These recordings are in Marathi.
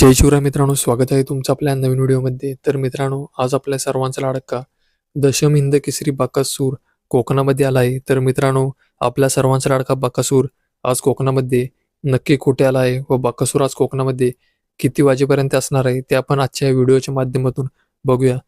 जय शिवराय मित्रांनो स्वागत आहे तुमचं आपल्या नवीन व्हिडिओमध्ये. तर मित्रांनो आज आपल्या सर्वांचा लाडका दशम हिंद केसरी बाकासूर कोकणामध्ये आला आहे. तर मित्रांनो आपल्या सर्वांचा लाडका बाकासूर आज कोकणामध्ये नक्की कुठे आला आहे व बाकासूर आज कोकणामध्ये किती वाजेपर्यंत असणार आहे ते आपण आजच्या या व्हिडिओच्या माध्यमातून बघूया.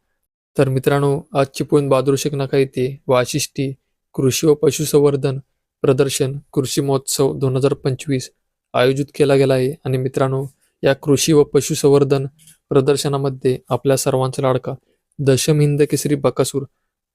तर मित्रांनो आज चिपळूण बहादूर नाका येथे वाशिष्ठी कृषी व पशुसंवर्धन प्रदर्शन कृषी महोत्सव दोन हजार पंचवीस आयोजित केला गेला आहे. आणि मित्रांनो या कृषी व पशुसंवर्धन प्रदर्शनामध्ये आपल्या सर्वांचा लाडका दशम हिंद केसरी बकासूर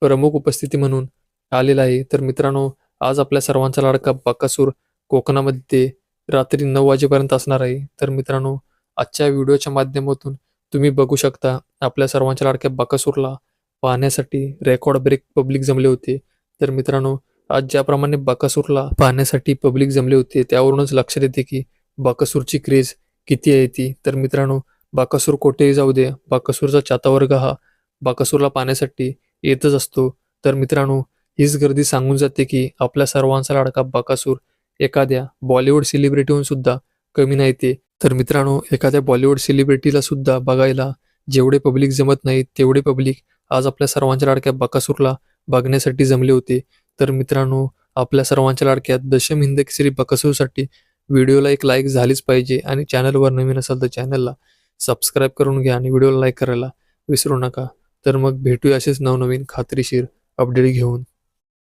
प्रमुख उपस्थिती म्हणून आलेला आहे. तर मित्रांनो आज आपल्या सर्वांचा लाडका बकासूर कोकणामध्ये रात्री नऊ वाजेपर्यंत असणार आहे. तर मित्रांनो आजच्या व्हिडिओच्या माध्यमातून तुम्ही बघू शकता आपल्या सर्वांच्या लाडक्या बकासूरला पाहण्यासाठी रेकॉर्ड ब्रेक पब्लिक जमले होते. तर मित्रांनो आज ज्याप्रमाणे बकासूरला पाहण्यासाठी पब्लिक जमले होते त्यावरूनच लक्षात येते की बकासूरची क्रेज किती आहे ती? तर मित्रांनो बाकासूर कोठेही जाऊ दे. बाकासूरचा चातावर्ग हा बाकासूरला पाहण्यासाठी येतच असतो. तर मित्रांनो हीच गर्दी सांगून जाते की आपल्या सर्वांचा लाडका बाकासूर एखाद्या बॉलिवूड सेलिब्रिटीहून सुद्धा कमी नाही ते. तर मित्रांनो एखाद्या बॉलिवूड सेलिब्रिटीला सुद्धा बघायला जेवढे पब्लिक जमत नाही तेवढे पब्लिक आज आपल्या सर्वांच्या लाडक्या बाकासूरला बघण्यासाठी जमले होते. तर मित्रांनो आपल्या सर्वांच्या लाडक्यात दशम हिंद केसरी बकासूरसाठी व्हिडिओला एक लाईक झालीच पाहिजे आणि चॅनलवर नवीन असाल तर चॅनलला सबस्क्राईब करून घ्या आणि व्हिडिओला लाईक करायला विसरू नका. तर मग भेटूया असेच नवनवीन खात्रीशीर अपडेट घेऊन.